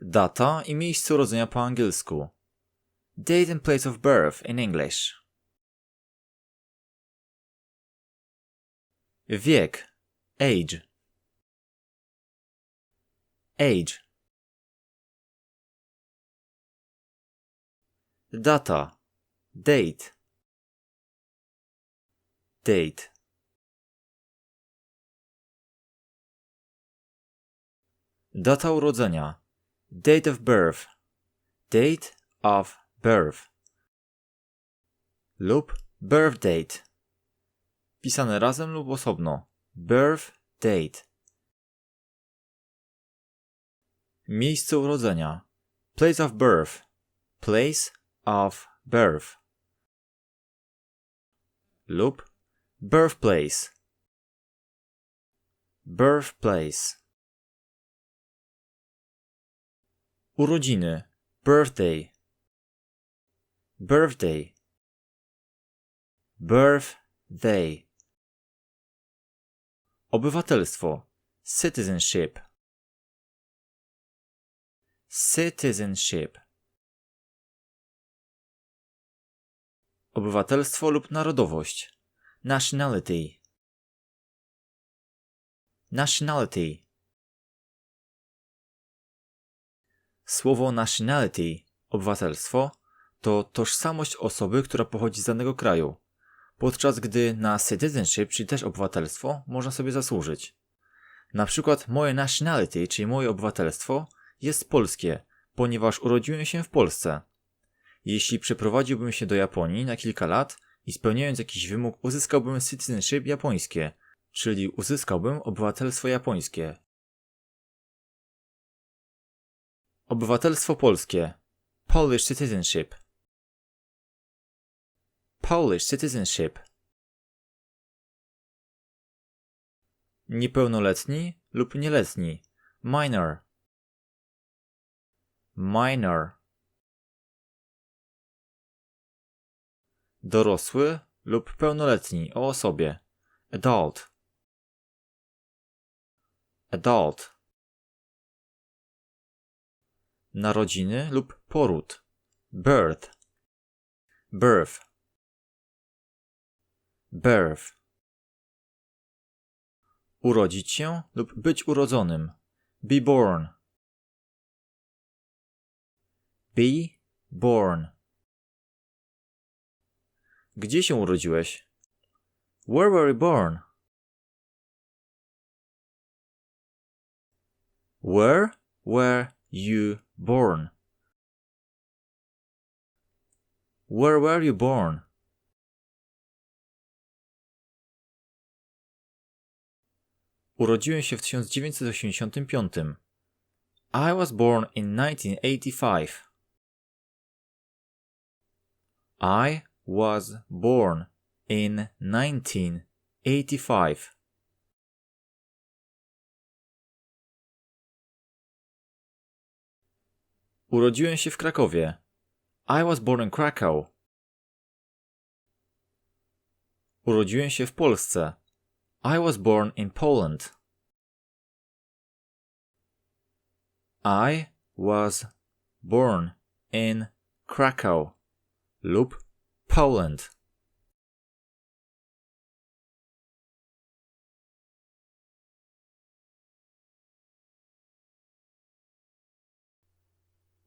Data i miejsce urodzenia po angielsku. Date and place of birth in English. Wiek. Age. Age. Data. Date. Date. Data urodzenia. Date of birth. Date of birth. Lub birth date. Pisane razem lub osobno. Birth date. Miejsce urodzenia. Place of birth. Place of birth. Lub birthplace. Birthplace. Urodziny. Birthday. Birthday. Birthday. Obywatelstwo. Citizenship. Citizenship. Obywatelstwo lub narodowość. Nationality. Nationality. Słowo nationality, obywatelstwo, to tożsamość osoby, która pochodzi z danego kraju, podczas gdy na citizenship, czyli też obywatelstwo, można sobie zasłużyć. Na przykład moje nationality, czyli moje obywatelstwo, jest polskie, ponieważ urodziłem się w Polsce. Jeśli przeprowadziłbym się do Japonii na kilka lat i spełniając jakiś wymóg uzyskałbym citizenship japońskie, czyli uzyskałbym obywatelstwo japońskie. Obywatelstwo polskie. Polish citizenship. Polish citizenship. Niepełnoletni lub nieletni. Minor. Minor. Dorosły lub pełnoletni o osobie. Adult. Adult. Narodziny lub poród. Birth. Birth. Birth. Urodzić się lub być urodzonym. Be born. Be born. Gdzie się urodziłeś? Where were you born? Where were you born? Where were you born? Urodziłem się w 1985. I was born in 1985. I was born in 1985. Urodziłem się w Krakowie. I was born in Krakow. Urodziłem się w Polsce. I was born in Poland. I was born in Krakow lub Poland.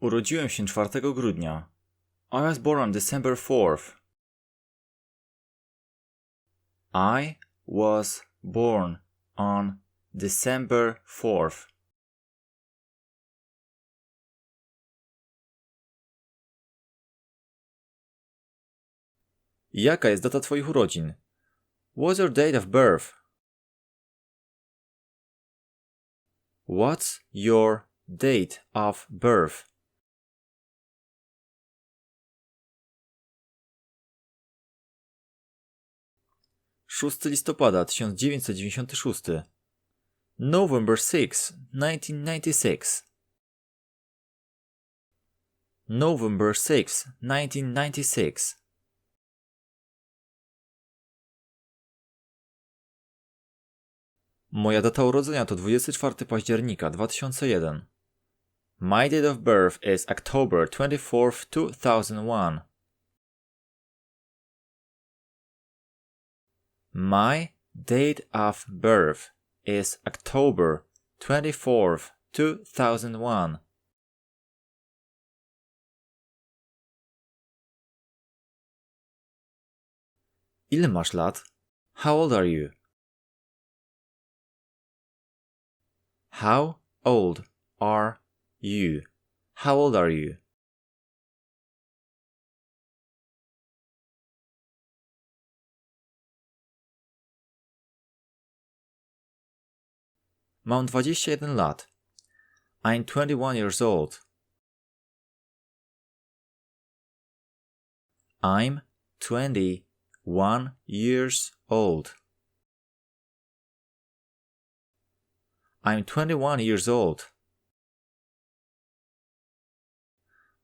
Urodziłem się 4 grudnia. I was born on December 4th. I was born on December 4th. Jaka jest data Twoich urodzin? What's your date of birth? What's your date of birth? 6 listopada 1996. November 6, 1996. November 6, 1996. Moja data urodzenia to 24 października 2001. My date of birth is October 24th, 2001. My date of birth is October 24th, 2001. Ile masz lat? How old are you? How old are you? How old are you? Mam 21 lat. I'm 21 years old. I'm 21 years old. I'm 21 years old.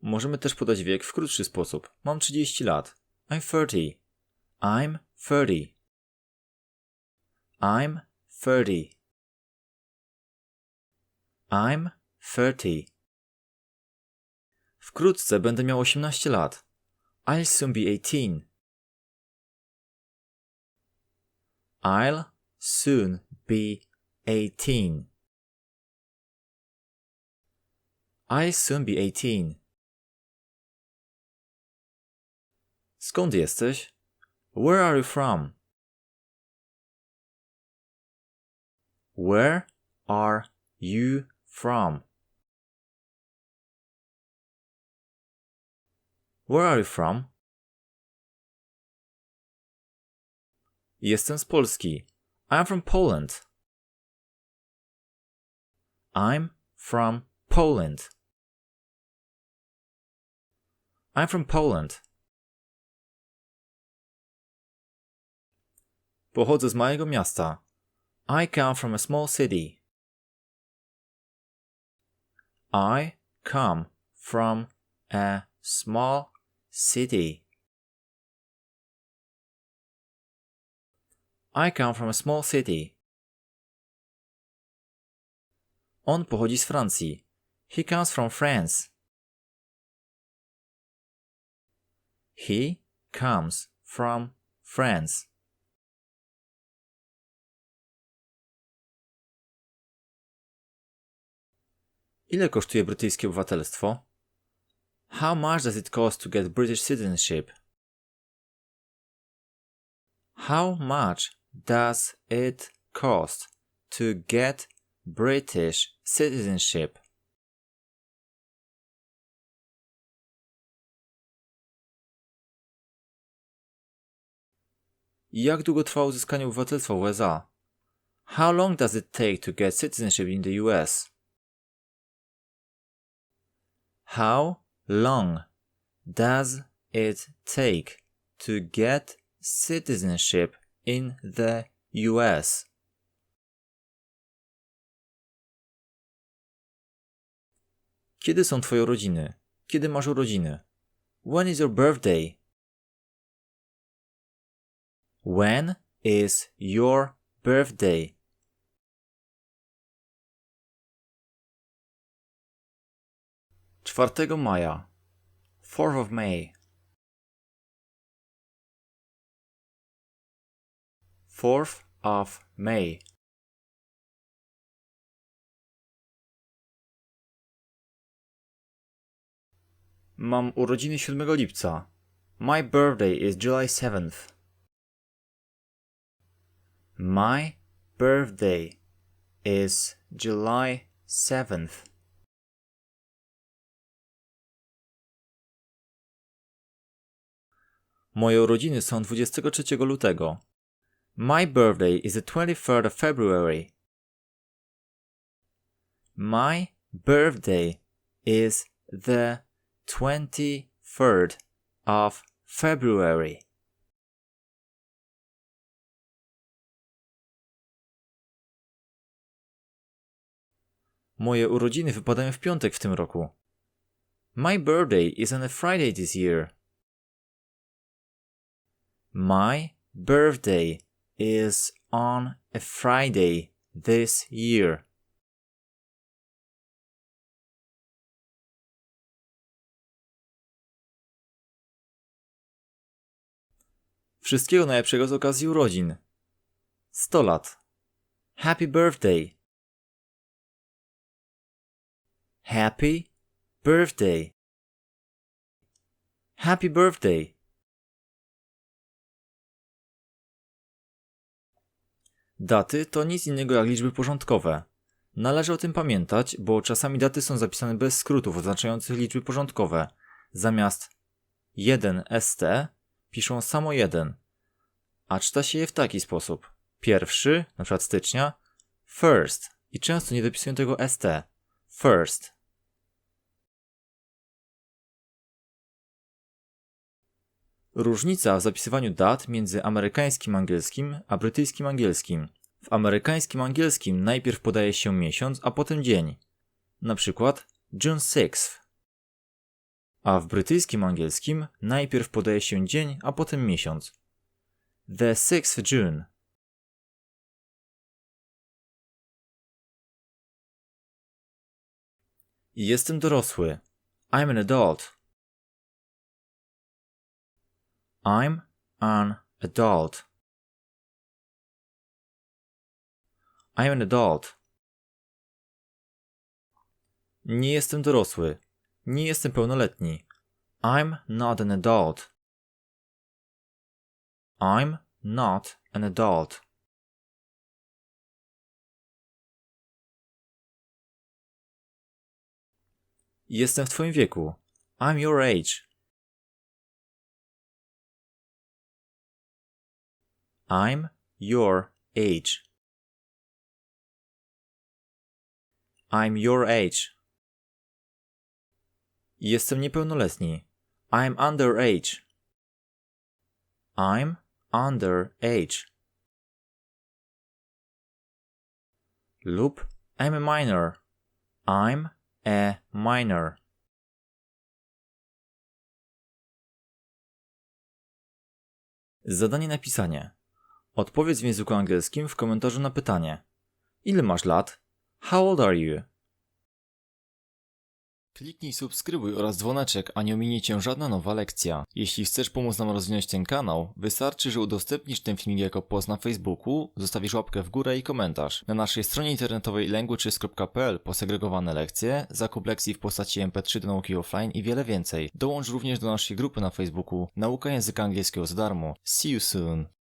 Możemy też podać wiek w krótszy sposób. Mam 30 lat. I'm 30. I'm 30. I'm 30. I'm 30. Wkrótce będę miał 18 lat. I'll soon be 18. I'll soon be 18. I'll soon be 18. Skąd jesteś? Where are you from? Where are you from? Where are you from? Jestem z Polski. I'm from Poland. I'm from Poland. I'm from Poland. Pochodzę z małego miasta. I come from a small city. I come from a small city. I come from a small city. On pochodzi z Francji. He comes from France. He comes from France. Ile kosztuje brytyjskie obywatelstwo? How much does it cost to get British citizenship? How much does it cost to get British citizenship? Jak długo trwa uzyskanie obywatelstwa w USA? How long does it take to get citizenship in the US? How long does it take to get citizenship in the US? Kiedy są twoje urodziny? Kiedy masz urodziny? When is your birthday? When is your birthday? 4 maja. 4th of May. 4th of May. Mam urodziny 7 lipca. My birthday is July 7th. My birthday is July 7th. Moje urodziny są 23 lutego. My birthday is the 23rd of February. My birthday is the 23rd of February. Moje urodziny wypadają w piątek w tym roku. My birthday is on a Friday this year. My birthday is on a Friday this year. Wszystkiego najlepszego z okazji urodzin. 100 lat. Happy birthday. Happy birthday. Happy birthday. Daty to nic innego jak liczby porządkowe. Należy o tym pamiętać, bo czasami daty są zapisane bez skrótów oznaczających liczby porządkowe. Zamiast 1 st piszą samo 1, a czyta się je w taki sposób. Pierwszy, na przykład stycznia, first i często nie dopisują tego st. First. Różnica w zapisywaniu dat między amerykańskim angielskim a brytyjskim angielskim. W amerykańskim angielskim najpierw podaje się miesiąc, a potem dzień. Na przykład June 6th. A w brytyjskim angielskim najpierw podaje się dzień, a potem miesiąc. The 6th June. Jestem dorosły. I'm an adult. I'm an adult. I'm an adult. Nie jestem dorosły. Nie jestem pełnoletni. I'm not an adult. I'm not an adult. Jestem w twoim wieku. I'm your age. I'm your age. I'm your age. Jestem niepełnoletni. I'm underage. I'm underage. Lub I'm a minor. I'm a minor. Zadanie napisanie. Odpowiedz w języku angielskim w komentarzu na pytanie. Ile masz lat? How old are you? Kliknij subskrybuj oraz dzwoneczek, a nie ominie Cię żadna nowa lekcja. Jeśli chcesz pomóc nam rozwinąć ten kanał, wystarczy, że udostępnisz ten filmik jako post na Facebooku, zostawisz łapkę w górę i komentarz. Na naszej stronie internetowej languages.pl posegregowane lekcje, zakup lekcji w postaci MP3 do nauki offline i wiele więcej. Dołącz również do naszej grupy na Facebooku Nauka Języka Angielskiego za darmo. See you soon!